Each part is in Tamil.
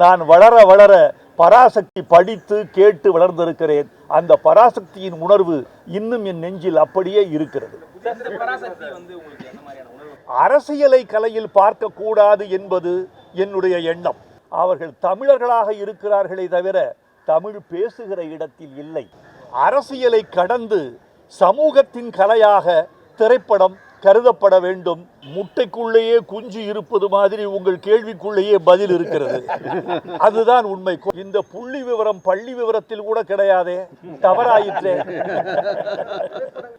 நான் வளர வளர பராசக்தி படித்து கேட்டு வளர்ந்திருக்கிறேன். அந்த பராசக்தியின் உணர்வு இன்னும் என் நெஞ்சில் அப்படியே இருக்கிறது. அரசியலை கலையில் பார்க்கக்கூடாது என்பது என்னுடைய எண்ணம். அவர்கள் தமிழர்களாக இருக்கிறார்களே தவிர தமிழ் பேசுகிற இடத்தில் இல்லை. அரசியலை கடந்து சமூகத்தின் கலையாக திரைப்படம் கருதப்பட வேண்டும். முட்டைக்குள்ளேயே குஞ்சு இருப்பது மாதிரி உங்கள் கேள்விக்குள்ளேயே பதில் இருக்கிறது. அதுதான் உண்மை. இந்த புள்ளி விவரம் பள்ளி விவரத்தில் கூட கிடையாதே. தவறாயிற்றே.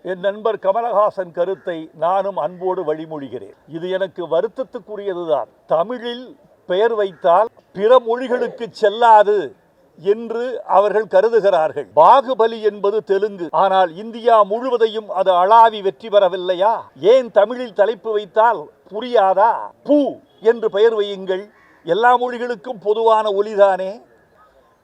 என் நண்பர் கமலஹாசன் கருத்தை நானும் அன்போடு வழிமொழிகிறேன். இது எனக்கு வருத்தத்துக்குரியதுதான். தமிழில் பெயர் வைத்தால் பிற மொழிகளுக்கு செல்லாது. என்று அவர்கள் கருதுகிறார்கள். பாகுபலி என்பது தெலுங்கு. ஆனால் இந்தியா முழுவதையும் அது அளாவி வெற்றி பெறவில்லையா? ஏன் தமிழில் தலைப்பு வைத்தால் புரியாதா? பூ என்று பெயர் வையுங்கள். எல்லா மொழிகளுக்கும் பொதுவான ஒலிதானே?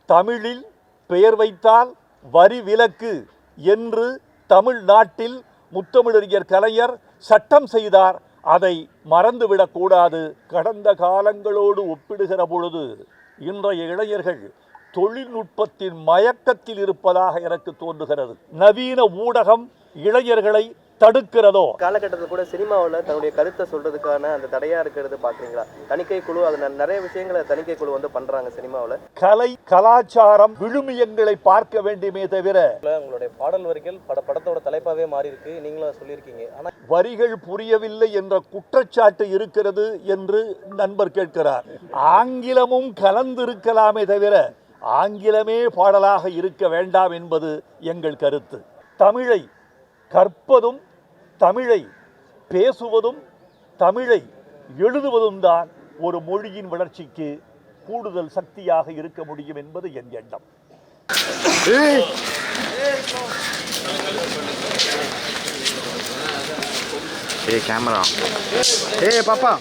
தமிழில் பெயர் வைத்தால் வரி விலக்கு என்று தமிழ்நாட்டில் முத்தமிழறிஞர் கலைஞர் சட்டம் செய்தார். அதை மறந்துவிடக்கூடாது. கடந்த காலங்களோடு ஒப்பிடுகிற பொழுது இன்றைய இளைஞர்கள் தொழில்நுட்பத்தின் மயக்கத்தில் இருப்பதாக எனக்கு தோன்றுகிறது. நவீன ஊடகம் இளைஞர்களை தடுக்கிறதோ? காலகட்டத்தில் கூட சினிமாவில் தன்னுடைய கருத்தை சொல்றதுக்கான அந்த தடையா இருக்கிறது பாக்குறீங்களா தணிக்கை குழு அது நிறைய விஷயங்களை தணிக்கை குழு வந்து பண்றாங்க சினிமாவில். கலை கலாச்சாரம் விழுமியங்களை பார்க்க வேண்டுமே தவிர உங்களுடைய பாடல் வரிகள் பட படத்தோட தலைப்பாவே மாறி இருக்கு நீங்களும் சொல்லியிருக்கீங்க. ஆனா வரிகள் புரியவில்லை என்ற குற்றச்சாட்டு இருக்கிறது என்று நண்பர் கேட்கிறார். ஆங்கிலமும் கலந்திருக்கலாமே தவிர ஆங்கிலமே பாடலாக இருக்க வேண்டாம் என்பது எங்கள் கருத்து. தமிழை கற்பதும் தமிழை பேசுவதும் தமிழை எழுதுவதும் தான் ஒரு மொழியின் வளர்ச்சிக்கு கூடுதல் சக்தியாக இருக்க முடியும் என்பது என் எண்ணம். ஏ கேமரா. ஏய் பாப்பா.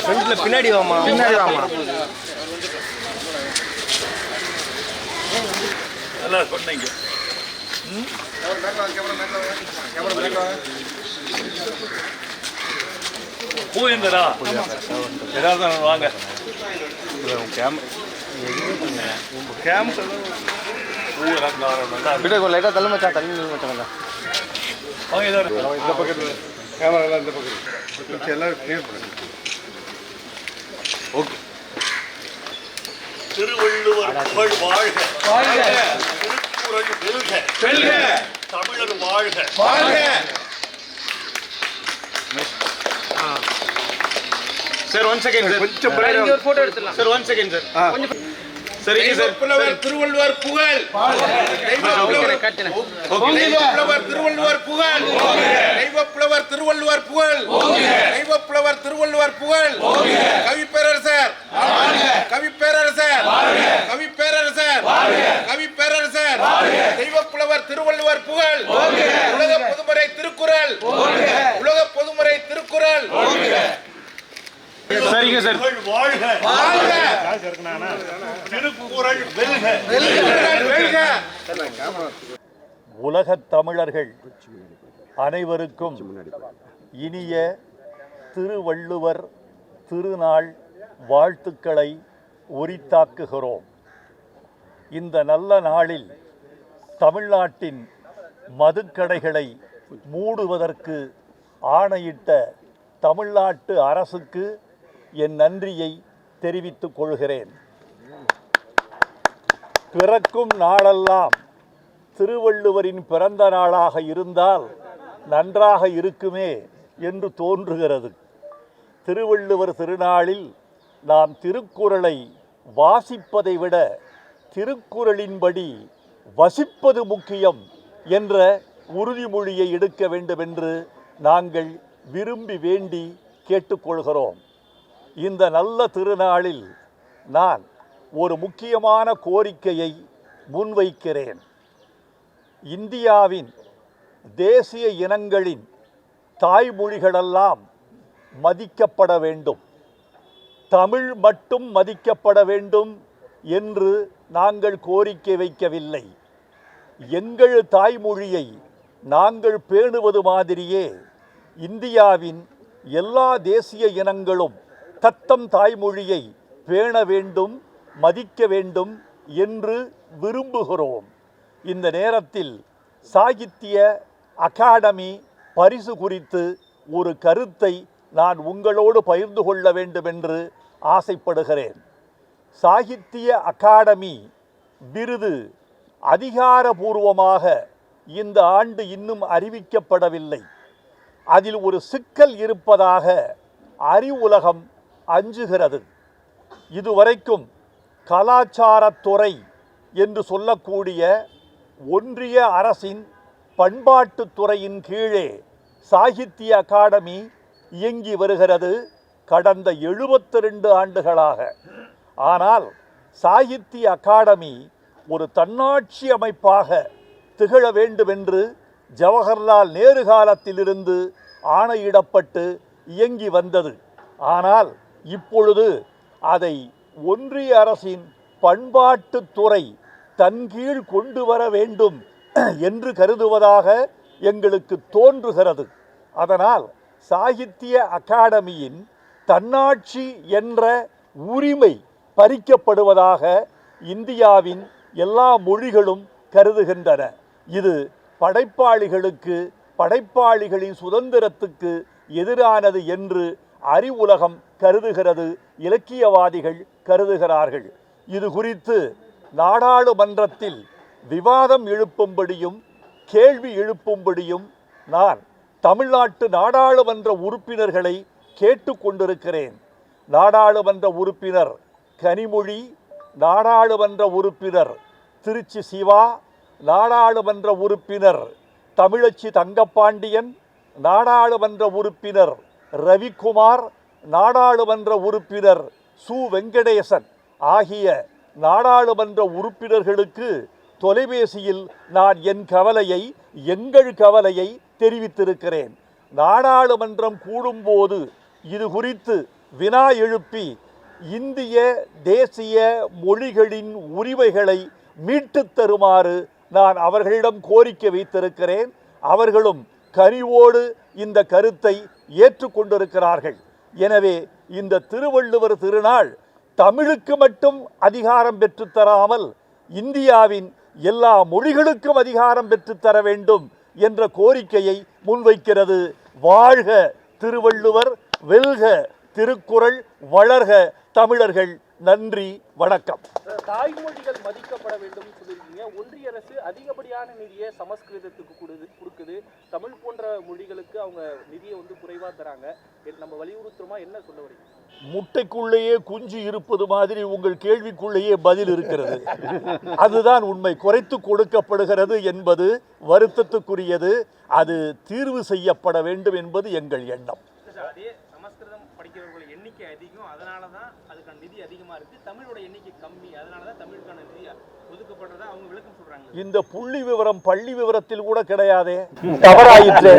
ஃப்ரண்ட்ல பின்னாடி வாமா பின்னாடி வாமா நல்லா சொன்னீங்க பூயந்தரா ஏதாவது வாங்க. பூ அலங்காரம் நல்லா இருக்கு. விட கொஞ்சம் லைட்டாக தள்ளு மச்சான் தள்ளி மச்சான். இந்த பக்கத்தில். கேமராலாம் இந்த பக்கத்தில் வச்சு எல்லாரும் கிளியர் பண்ணுங்க திருவள்ளுவர் புகழ் வாழ்க திருக்குறள் வெல்க தமிழர் வாழ்க சார் ஒன் செகண்ட் சார் கொஞ்சம் சார் ஒன் செகண்ட் சார் சரிங்க சார். புலவர் திருவள்ளுவர் புகழ். புலவர் திருவள்ளுவர் புகழ். தெய்வ புலவர் திருவள்ளுவர் புகழ். தெய்வ புலவர் திருவள்ளுவர் புகழ் கவி பேரரசர் கவி பேரரசர் கவி பேரரசர் கவி பேரரசர் தெய்வ புலவர் திருவள்ளுவர் புகழ் உலக பொதுமறை திருக்குறள் உலக பொதுமறை திருக்குறள் சரிங்க சார் புகழ் வாழ்க வாழ்க திருக்குறள் வெல்க வெல்க உலகத் தமிழர்கள் அனைவருக்கும் இனிய திருவள்ளுவர் திருநாள் வாழ்த்துக்களை உரித்தாக்குகிறோம். இந்த நல்ல நாளில் தமிழ்நாட்டின் மதுக்கடைகளை மூடுவதற்கு ஆணையிட்ட தமிழ்நாட்டு அரசுக்கு என் நன்றியை தெரிவித்துக் கொள்கிறேன். பிறக்கும் நாளெல்லாம் திருவள்ளுவரின் பிறந்த நாளாக இருந்தால் நன்றாக இருக்குமே என்று தோன்றுகிறது. திருவள்ளுவர் திருநாளில் நாம் திருக்குறளை வாசிப்பதை விட திருக்குறளின்படி வசிப்பது முக்கியம் என்ற உறுதிமொழியை எடுக்க வேண்டும் என்று நாங்கள் விரும்பி வேண்டி கேட்டுக்கொள்கிறோம். இந்த நல்ல திருநாளில் நான் ஒரு முக்கியமான கோரிக்கையை முன்வைக்கிறேன். இந்தியாவின் தேசிய இனங்களின் தாய்மொழிகளெல்லாம் மதிக்கப்பட வேண்டும். தமிழ் மட்டும் மதிக்கப்பட வேண்டும் என்று நாங்கள் கோரிக்கை வைக்கவில்லை. எங்கள் தாய்மொழியை நாங்கள் பேணுவது மாதிரியே இந்தியாவின் எல்லா தேசிய இனங்களும் தத்தம் தாய்மொழியை பேண வேண்டும் மதிக்க வேண்டும் என்று விரும்புகிறோம். இந்த நேரத்தில் சாகித்ய அகாடமி பரிசு குறித்து ஒரு கருத்தை நான் உங்களோடு பகிர்ந்து கொள்ள வேண்டும் என்று ஆசைப்படுகிறேன். சாகித்ய அகாடமி விருது அதிகாரபூர்வமாக இந்த ஆண்டு இன்னும் அறிவிக்கப்படவில்லை. அதில் ஒரு சிக்கல் இருப்பதாக அறிவுலகம் அஞ்சுகிறது. இதுவரைக்கும் கலாச்சாரத்துறை என்று சொல்லக்கூடிய ஒன்றிய அரசின் பண்பாட்டுத்துறையின் கீழே சாகித்ய அகாடமி இயங்கி வருகிறது கடந்த எழுபத்தி ரெண்டு ஆண்டுகளாக. ஆனால் சாகித்ய அகாடமி ஒரு தன்னாட்சி அமைப்பாக திகழ வேண்டுமென்று ஜவஹர்லால் நேரு காலத்திலிருந்து ஆணையிடப்பட்டு இயங்கி வந்தது. ஆனால் இப்பொழுது அதை ஒன்றிய அரசின் பண்பாட்டுத்துறை தன் கீழ் கொண்டு வர வேண்டும் என்று கருதுவதாக எங்களுக்கு தோன்றுகிறது. அதனால் சாகித்ய அகாடமியின் தன்னாட்சி என்ற உரிமை பறிக்கப்படுவதாக இந்தியாவின் எல்லா மொழிகளும் கருதுகின்றன. இது படைப்பாளிகளுக்கு படைப்பாளிகளின் சுதந்திரத்துக்கு எதிரானது என்று அறிவுலகம் கருதுகிறது இலக்கியவாதிகள் கருதுகிறார்கள். இது குறித்து நாடாளுமன்றத்தில் விவாதம் எழுப்பும்படியும் கேள்வி எழுப்பும்படியும் நான் தமிழ்நாட்டு நாடாளுமன்ற உறுப்பினர்களை கேட்டுக்கொண்டிருக்கிறேன் நாடாளுமன்ற உறுப்பினர் கனிமொழி நாடாளுமன்ற உறுப்பினர் திருச்சி சிவா நாடாளுமன்ற உறுப்பினர் தமிழச்சி தங்கப்பாண்டியன் நாடாளுமன்ற உறுப்பினர் ரவிக்குமார் நாடாளுமன்ற உறுப்பினர் சு வெங்கடேசன் ஆகிய நாடாளுமன்ற உறுப்பினர்களுக்கு தொலைபேசியில் நான் என் கவலையை எங்கள் கவலையை தெரிவித்திருக்கிறேன். நாடாளுமன்றம் கூடும்போது இது குறித்து வினா எழுப்பி இந்திய தேசிய மொழிகளின் உரிமைகளை மீட்டுத் தருமாறு நான் அவர்களிடம் கோரிக்கை வைத்திருக்கிறேன். அவர்களும் கனிவோடு இந்த கருத்தை ஏற்றுக்கொண்டிருக்கிறார்கள். எனவே இந்த திருவள்ளுவர் திருநாள் தமிழுக்கு மட்டும் அதிகாரம் பெற்றுத்தராமல் இந்தியாவின் எல்லா மொழிகளுக்கும் அதிகாரம் பெற்றுத்தர வேண்டும் என்ற கோரிக்கையை முன்வைக்கிறது வாழ்க திருவள்ளுவர் வெல்க திருக்குறள் வளர்க தமிழர்கள். நன்றி வணக்கம். தாய்மொழிகள் மதிக்கப்பட வேண்டும் சொல்லியிருக்கீங்க. ஒன்றிய அரசு அதிகப்படியான நிதியை சமஸ்கிருதத்துக்கு கொடுது கொடுக்குது. தமிழ் போன்ற மொழிகளுக்கு அவங்க நிதியை வந்து குறைவா தராங்க. நம்ம வலியுறுத்துறோமா? என்ன சொல்ல வரீங்க? முட்டைக்குள்ளேயே குஞ்சு இருப்பது மாதிரி உங்கள் கேள்விக்குள்ளேயே பதில் இருக்கிறது. அதுதான் உண்மை. குறைத்து கொடுக்கப்படுகிறது என்பது வருத்தத்துக்குரியது. அது தீர்வு செய்யப்பட வேண்டும் என்பது எங்கள் எண்ணம். சார், அதே சமஸ்கிருதம் படிக்கிறவர்கள் எண்ணிக்கை அதிகம். அதனால தான் நிதி அதிகமா இருக்கு. தமிழோட எண்ணிக்கை கம்மி. அதனால தான் தமிழுக்கான நிதி ஒதுக்கப்படுறதா அவங்க விளக்கம் சொல்றாங்க. இந்த புள்ளி விவரம் பள்ளி விவரத்தில் கூட கிடையாதே. தவறாயிற்று.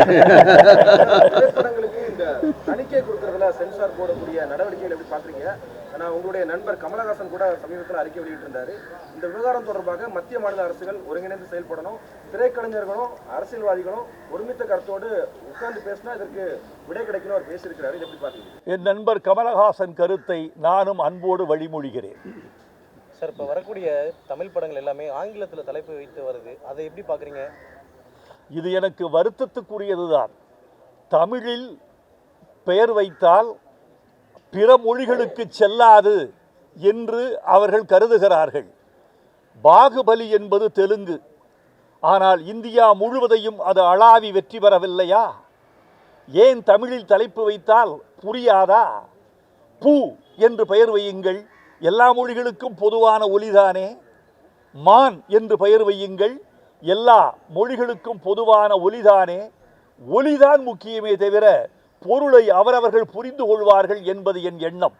இந்த தணிக்கை கொடுக்கறதுல சென்சார் போடக்கூடிய நடவடிக்கைகள் எப்படி பாக்குறீங்க ஆனா உங்களுடைய நண்பர் கமலஹாசன் கூட சமீபத்தில் அறிக்கை வெளியிட்டிருந்தாரு. இந்த விவகாரம் தொடர்பாக மத்திய மாநில அரசுகள் ஒருங்கிணைந்து செயல்படணும். திரைக்கலைஞர்களும் அரசியல்வாதிகளும் ஒருமித்த கருத்தோடு உட்கார்ந்து பேசினா இதற்கு விடை கிடைக்கணும் அவர் பேசியிருக்கிறாரு. எப்படி பாத்தீங்க என் நண்பர் கமலஹாசன் கருத்தை நானும் அன்போடு வழிமொழிகிறேன். சார் இப்போ வரக்கூடிய தமிழ் படங்கள் எல்லாமே ஆங்கிலத்தில் தலைப்பு வைத்து வருது. அதை எப்படி பார்க்குறீங்க? இது எனக்கு வருத்தத்துக்குரியதுதான். தமிழில் பெயர் வைத்தால் பிற மொழிகளுக்கு செல்லாது என்று அவர்கள் கருதுகிறார்கள். பாகுபலி என்பது தெலுங்கு. ஆனால் இந்தியா முழுவதையும் அது அளாவி வெற்றி பெறவில்லையா? ஏன் தமிழில் தலைப்பு வைத்தால் புரியாதா? பூ என்று பெயர் வையுங்கள். எல்லா மொழிகளுக்கும் பொதுவான ஒலிதானே? மான் என்று பெயர் வையுங்கள். எல்லா மொழிகளுக்கும் பொதுவான ஒலிதானே? ஒலிதான் முக்கியமே தவிர பொருளை அவரவர்கள் புரிந்து கொள்வார்கள் என்பது என் எண்ணம்.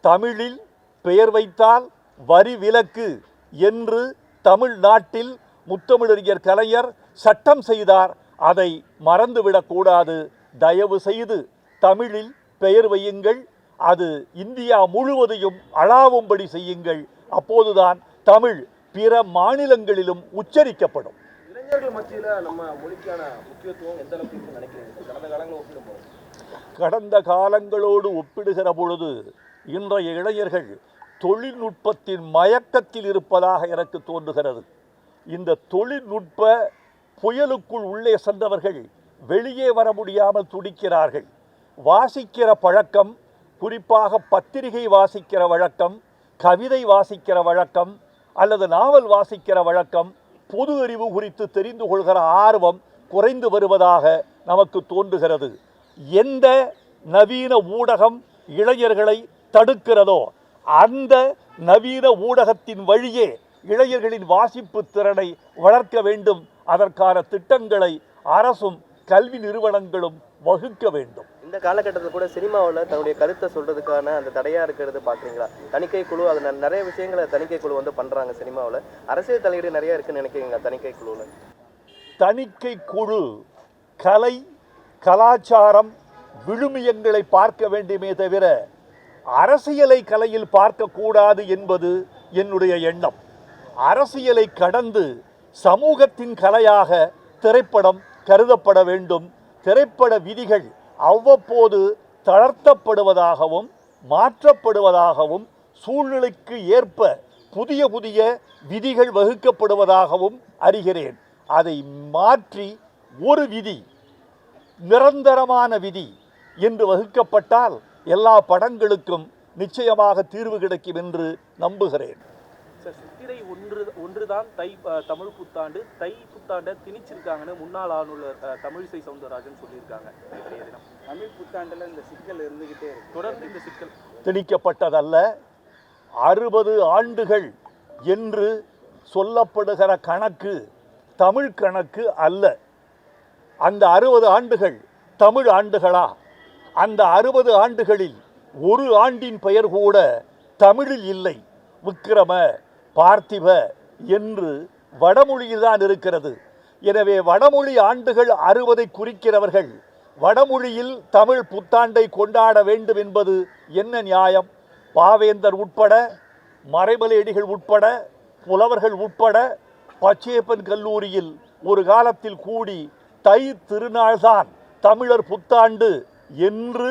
தமிழில் பெயர் வைத்தால் வரி விலக்கு. என்று தமிழ்நாட்டில் முத்தமிழறிஞர் கலைஞர் சட்டம் செய்தார். அதை மறந்துவிடக்கூடாது. தயவு செய்து தமிழில் பெயர் வையுங்கள். அது இந்தியா முழுவதையும் அளாவும்படி செய்யுங்கள். அப்போதுதான் தமிழ் பிற மாநிலங்களிலும் உச்சரிக்கப்படும். கடந்த காலங்களோடு ஒப்பிடுகிற பொழுது இன்றைய இளைஞர்கள் தொழில்நுட்பத்தின் மயக்கத்தில் இருப்பதாக எனக்கு தோன்றுகிறது. இந்த தொழில்நுட்ப புயலுக்குள் உள்ளே சென்றவர்கள் வெளியே வர முடியாமல் துடிக்கிறார்கள். வாசிக்கிற பழக்கம் குறிப்பாக பத்திரிகை வாசிக்கிற வழக்கம் கவிதை வாசிக்கிற வழக்கம் அல்லது நாவல் வாசிக்கிற வழக்கம் பொது அறிவு குறித்து தெரிந்து கொள்கிற ஆர்வம் குறைந்து வருவதாக நமக்கு தோன்றுகிறது. எந்த நவீன ஊடகம் இளைஞர்களை தடுக்கிறதோ அந்த நவீன ஊடகத்தின் வழியே இளைஞர்களின் வாசிப்பு திறனை வளர்க்க வேண்டும். அதற்கான திட்டங்களை அரசும் கல்வி நிறுவனங்களும் வகுக்க வேண்டும். இந்த காலகட்டத்தில் கூட சினிமாவில் தன்னுடைய கருத்தை சொல்றதுக்கான அந்த தடையா இருக்கிறது பாக்குறீங்களா தணிக்கை குழு அது நிறைய விஷயங்களை தணிக்கை குழு வந்து பண்றாங்க சினிமாவில். அரசியல் தலையீடு நிறைய இருக்குன்னு நினைக்கிறீங்களா தணிக்கை குழுவில்? தணிக்கை குழு கலை கலாச்சாரம் விழுமியங்களை பார்க்க வேண்டுமே தவிர அரசியலை கலையில் பார்க்கக்கூடாது என்பது என்னுடைய எண்ணம். அரசியலை கடந்து சமூகத்தின் கலையாக திரைப்படம் கருதப்பட வேண்டும். திரைப்பட விதிகள் அவ்வப்போது தளர்த்தப்படுவதாகவும் மாற்றப்படுவதாகவும் சூழ்நிலைக்கு ஏற்ப புதிய புதிய விதிகள் வகுக்கப்படுவதாகவும் அறிகிறேன். அதை மாற்றி ஒரு விதி நிரந்தரமான விதி என்று வகுக்கப்பட்டால் எல்லா படங்களுக்கும் நிச்சயமாக தீர்வு கிடைக்கும் என்று நம்புகிறேன். சித்திரை ஒன்று ஒன்றுதான் தை தமிழ் புத்தாண்டு. தை புத்தாண்டை திணிச்சிருக்காங்கன்னு முன்னாள் ஆளுநர் தமிழிசை சவுந்தரராஜன் சொல்லியிருக்காங்க. தமிழ் புத்தாண்டில் இந்த சிக்கல் இருந்துகிட்டே இருக்கு. தொடர்ந்து இந்த சிக்கல். திணிக்கப்பட்டதல்ல. அறுபது ஆண்டுகள் என்று சொல்லப்படுகிற கணக்கு தமிழ் கணக்கு அல்ல. அந்த அறுபது ஆண்டுகள் தமிழ் ஆண்டுகளா? அந்த அறுபது ஆண்டுகளில் ஒரு ஆண்டின் பெயர் கூட தமிழில் இல்லை. விக்கிரம பார்த்திப என்று வடமொழியில்தான் இருக்கிறது. எனவே வடமொழி ஆண்டுகள் அறுபதை குறிக்கிறவர்கள் வடமொழியில் தமிழ் புத்தாண்டை கொண்டாட வேண்டும் என்பது என்ன நியாயம்? பாவேந்தர் உட்பட மறைமலையடிகள் உட்பட புலவர்கள் உட்பட பச்சையப்பன் கல்லூரியில் ஒரு காலத்தில் கூடி தை திருநாள்தான் தமிழர் புத்தாண்டு என்று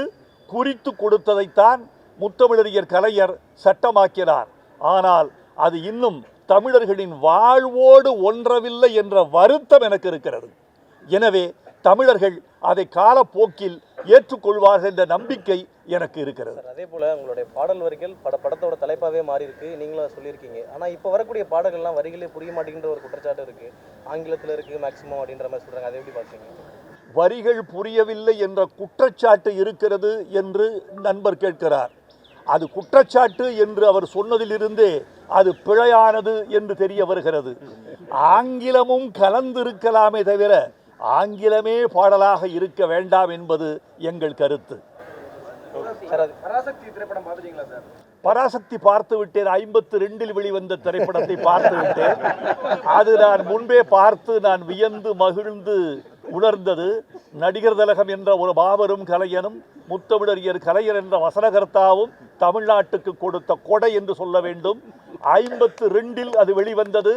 குறித்து கொடுத்ததைத்தான் முத்தமிழறிஞர் கலைஞர் சட்டமாக்கினார். ஆனால் அது இன்னும் தமிழர்களின் வாழ்வோடு ஒன்றவில்லை என்ற வருத்தம் எனக்கு இருக்கிறது. எனவே தமிழர்கள் அதை காலப்போக்கில் ஏற்றுக்கொள்வார்கள் என்ற நம்பிக்கை எனக்கு இருக்கிறது. அதே போல உங்களுடைய பாடல் வரிகள் பட படத்தோட தலைப்பாகவே மாறி இருக்கு நீங்களும் சொல்லியிருக்கீங்க. ஆனால் இப்போ வரக்கூடிய பாடல்கள்லாம் வரிகளே புரிய மாட்டேங்கிற ஒரு குற்றச்சாட்டு இருக்கு. ஆங்கிலத்தில் இருக்கு மேக்ஸிமம் அப்படின்ற மாதிரி சொல்றாங்க. அதை எப்படி பார்க்குறீங்க? வரிகள் புரியவில்லை என்ற குற்றச்சாட்டு இருக்கிறது என்று நண்பர் கேட்கிறார். அது குற்றச்சாட்டு என்று அவர் சொன்னதிலிருந்தே அது பிழையானது என்று தெரிய வருகிறது. ஆங்கிலமும் கலந்திருக்கலாமே தவிர ஆங்கிலமே பாடலாக இருக்க வேண்டாம் என்பது எங்கள் கருத்து. பராசக்தி பார்த்து விட்டேன். ஐம்பத்தி ரெண்டில் வெளிவந்த திரைப்படத்தை பார்த்து விட்டேன். அது நான் முன்பே பார்த்து நான் வியந்து மகிழ்ந்து உணர்ந்தது. நடிகர் தலகம் என்ற ஒரு மாபெரும் கலைஞனும் முத்தமிழறிஞர் கலைஞர் என்ற வசனகர்த்தாவும் தமிழ்நாட்டுக்கு கொடுத்த கொடை என்று சொல்ல வேண்டும். ஐம்பத்து ரெண்டில் அது வெளிவந்தது.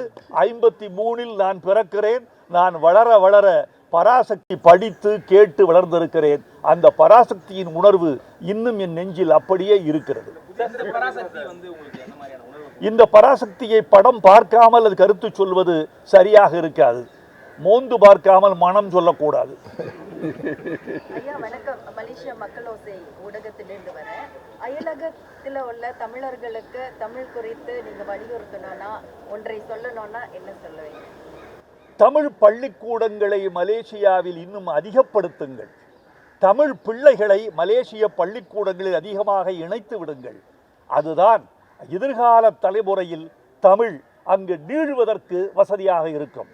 ஐம்பத்தி மூணில் நான் பிறக்கிறேன். நான் வளர வளர பராசக்தி படித்து கேட்டு வளர்ந்திருக்கிறேன். அந்த பராசக்தியின் உணர்வு இன்னும் என் நெஞ்சில் அப்படியே இருக்கிறது. இந்த இந்த பராசக்தியை படம் பார்க்காமல் அது கருத்து சொல்வது சரியாக இருக்காது. மோந்து பார்க்காமல் மனம் சொல்லக்கூடாது. ஐயா வணக்கம். மலேசியா மக்களோசை ஊடகத்திலிருந்து வரேன். அயலகத்தில் உள்ள தமிழர்களுக்கு தமிழ் குறித்து நீங்க வலியுறுத்தணும்னா ஒன்றை சொல்லணும்னா என்ன சொல்லுவீங்க? தமிழ் பள்ளிக்கூடங்களை மலேசியாவில் இன்னும் அதிகப்படுத்துங்கள். தமிழ் பிள்ளைகளை மலேசிய பள்ளிக்கூடங்களில் அதிகமாக இணைத்து விடுங்கள். அதுதான் எதிர்கால தலைமுறையில் தமிழ் அங்கு நீழ்வதற்கு வசதியாக இருக்கும்.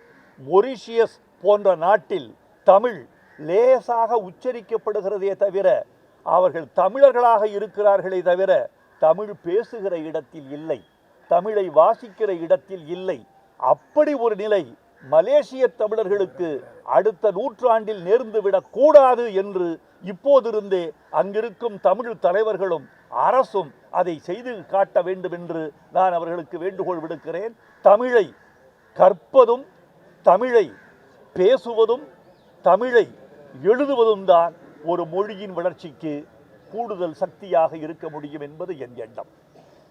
மொரிஷியஸ் போன்ற நாட்டில் தமிழ் லேசாக உச்சரிக்கப்படுகிறதே தவிர அவர்கள் தமிழர்களாக இருக்கிறார்களே தவிர தமிழ் பேசுகிற இடத்தில் இல்லை தமிழை வாசிக்கிற இடத்தில் இல்லை. அப்படி ஒரு நிலை மலேசிய தமிழர்களுக்கு அடுத்த நூற்றாண்டில் நேர்ந்துவிடக் கூடாது என்று இப்போதிருந்தே அங்கிருக்கும் தமிழ் தலைவர்களும் அரசும் அதை செய்து காட்ட வேண்டும் என்று நான் அவர்களுக்கு வேண்டுகோள் விடுக்கிறேன். தமிழை கற்பதும் தமிழை பேசுவதும் தமிழை எழுதுவதும் தான் ஒரு மொழியின் வளர்ச்சிக்கு கூடுதல் சக்தியாக இருக்க முடியும் என்பது என் எண்ணம்.